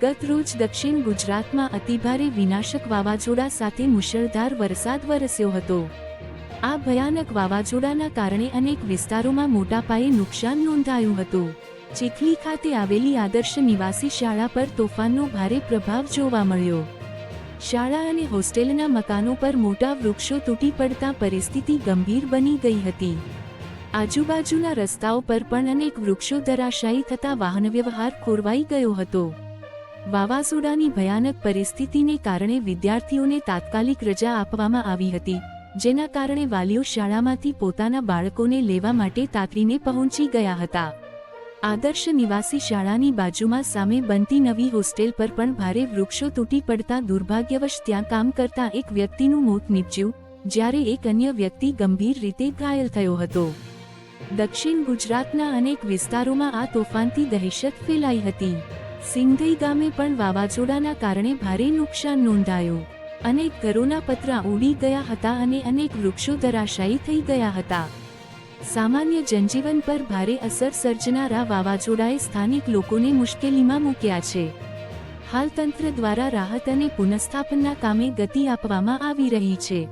ગત રોજ દક્ષિણ ગુજરાતમાં અતિભારે વિનાશક વાવાઝોડા સાથે મુશળધાર વરસાદ વરસ્યો હતો. આ ભયાનક વાવાઝોડાના કારણે અનેક વિસ્તારોમાં મોટા પાયે નુકસાન નોંધાયું હતું. ચીખલી ખાતે આવેલી આદર્શ નિવાસી શાળા પર તોફાનનો ભારે પ્રભાવ જોવા મળ્યો. શાળા અને હોસ્ટેલના મકાનો પર મોટા વૃક્ષો તૂટી પડતા પરિસ્થિતિ ગંભીર બની ગઈ હતી. આજુબાજુના રસ્તાઓ પર પણ અનેક વૃક્ષો ધરાશાયી થતા વાહનવ્યવહાર ખોરવાઈ ગયો હતો. વાવાઝોડાની ભયાનક પરિસ્થિતિને કારણે વિદ્યાર્થીઓને તાત્કાલિક રજા આપવામાં આવી હતી, જેના કારણે વાલીઓ શાળામાંથી પોતાના બાળકોને લેવા માટે તાતરીને પહોંચી ગયા હતા. આદર્શ નિવાસી શાળાની બાજુમાં સામે બનતી નવી હોસ્ટેલ પર પણ ભારે વૃક્ષો તૂટી પડતા દુર્ભાગ્યવશ ત્યાં કામ કરતા એક વ્યક્તિનું મોત નીપજ્યું, જ્યારે એક અન્ય વ્યક્તિ ગંભીર રીતે ઘાયલ થયો હતો. દક્ષિણ ગુજરાતના અનેક વિસ્તારોમાં આ તોફાનથી દહેશત ફેલાઈ હતી. સિંધઈ ગામે પણ વાવાઝોડાના કારણે ભારે નુકસાન નોંધાયું. અનેક ઘરોના પતરા ઉડી ગયા હતા અને અનેક વૃક્ષો ધરાશાયી થઈ ગયા હતા. સામાન્ય જનજીવન પર ભારે અસર સર્જનારા વાવાઝોડાએ સ્થાનિક લોકોને મુશ્કેલીમાં મૂક્યા છે. હાલ તંત્ર દ્વારા રાહત અને પુનઃસ્થાપનના કામે ગતિ આપવામાં આવી રહી છે.